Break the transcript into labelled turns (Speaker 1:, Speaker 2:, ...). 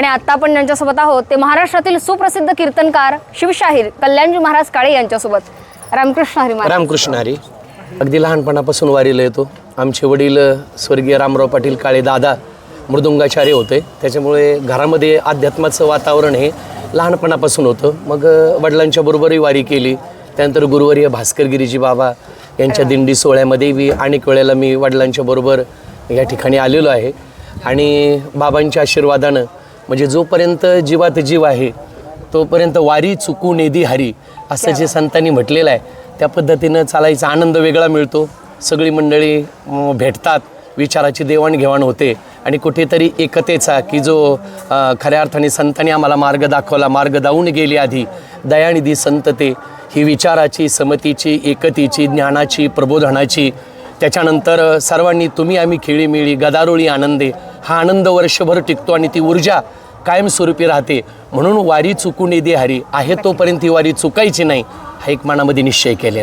Speaker 1: आणि आता आपण ज्यांच्यासोबत आहोत. ते महाराष्ट्रातील सुप्रसिद्ध कीर्तनकार शिवशाहीर कल्याणजी महाराज काळे यांच्यासोबत. रामकृष्ण हरी
Speaker 2: रामकृष्ण हरी. अगदी लहानपणापासून वारीला येतो. आमचे वडील स्वर्गीय रामराव पाटील काळे दादा मृदुंगाचार्य होते. त्याच्यामुळे घरामध्ये अध्यात्माचं वातावरण हे लहानपणापासून होतं. मग वडिलांच्या बरोबरही वारी केली. त्यानंतर गुरुवर्य भास्करगिरीजी बाबा यांच्या दिंडी सोहळ्यामध्ये मी अनेक वेळेला मी वडिलांच्या बरोबर या ठिकाणी आलेलो आहे. आणि बाबांच्या आशीर्वादानं म्हणजे जोपर्यंत जीवात जीव आहे तोपर्यंत वारी चुकू नेदी हरी असं जे संतांनी म्हटलेलं आहे त्या पद्धतीनं चालायचा आनंद वेगळा मिळतो. सगळी मंडळी भेटतात विचाराची देवाणघेवाण होते आणि कुठेतरी एकतेचा की जो खऱ्या अर्थाने संतांनी आम्हाला मार्ग दाखवला मार्ग दावून गेली आधी दयानिधी संतते ही विचाराची समतीची एकतेची ज्ञानाची प्रबोधनाची त्याच्यानंतर सर्वांनी तुम्ही आम्ही खेळीमेळी गदारोळी आनंदे हा आनंद वर्षभर टिकतो आणि ती ऊर्जा कायमस्वरूपी राहते. म्हणून वारी चुकून दे हरी. आहे तोपर्यंत ही वारी चुकायची नाही. हा एक मनामध्ये निश्चय केलेला